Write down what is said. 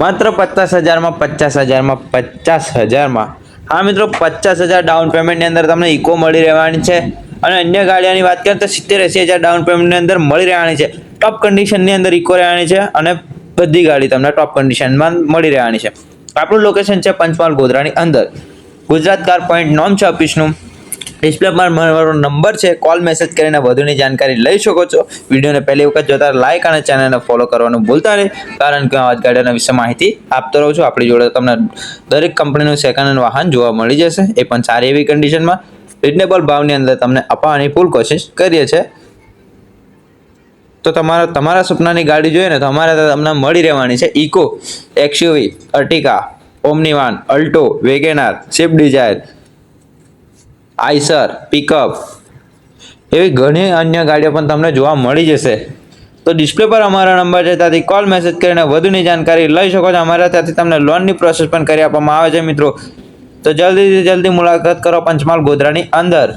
માત્ર પચાસ હજારમાં પચાસ હજારમાં પચાસ હજારમાં. હા મિત્રો, પચાસ હજાર ડાઉન પેમેન્ટની અંદર તમને ઇકો મળી રહેવાની છે. અને અન્ય ગાડીઓની વાત કરીએ તો સિત્તેર એંસી હજાર ડાઉન પેમેન્ટની અંદર મળી રહેવાની છે. ટોપ કન્ડિશનની અંદર ઇકો રહેવાની છે અને બધી ગાડી તમને ટોપ કન્ડિશનમાં મળી રહેવાની છે. આપણું લોકેશન છે પંચમહાલ ગોધરાની અંદર. ગુજરાત કાર પોઈન્ટ નોમ છે ઓફિસનું ડિસ્પ્લે પર મારો નંબર છે. કોલ મેસેજ કરીને વધુની જાણકારી લઈ શકો છો. વિડીયોને પહેલી વખત જોતા લાઇક અને ચેનલને ફોલો કરવાનું ભૂલતા નહીં. કારણ કે હું ગાડીના વિશે માહિતી આપતો રહું છું. આપણી જોડે તમને દરેક કંપનીનું સેકન્ડ હેન્ડ વાહન જોવા મળી જશે. એ પણ સારી એવી કન્ડિશનમાં રિઝનેબલ ભાવની અંદર તમને અપાવવાની ફૂલ કોશિશ કરીએ છીએ. તો તમારા તમારા સપનાની ગાડી જોઈએ ને તો અમારે તમને મળી રહેવાની છે. Eco XUV Ertiga Omni van Alto Wagon R Swift Dzire Eicher pickup એવી ઘણી અન્ય ગાડીઓ પણ તમને જોવા મળી જશે. તો ડિસ્પ્લે પર અમારા નંબર છે, ત્યાંથી કોલ મેસેજ કરીને વધુની જાણકારી લઈ શકો છો. અમારા ત્યાંથી તમને લોનની પ્રોસેસ પણ કરી આપવામાં આવે છે, મિત્રો. તો જલ્દીથી જલ્દી મુલાકાત કરો પંચમહાલ ગોધરાની અંદર.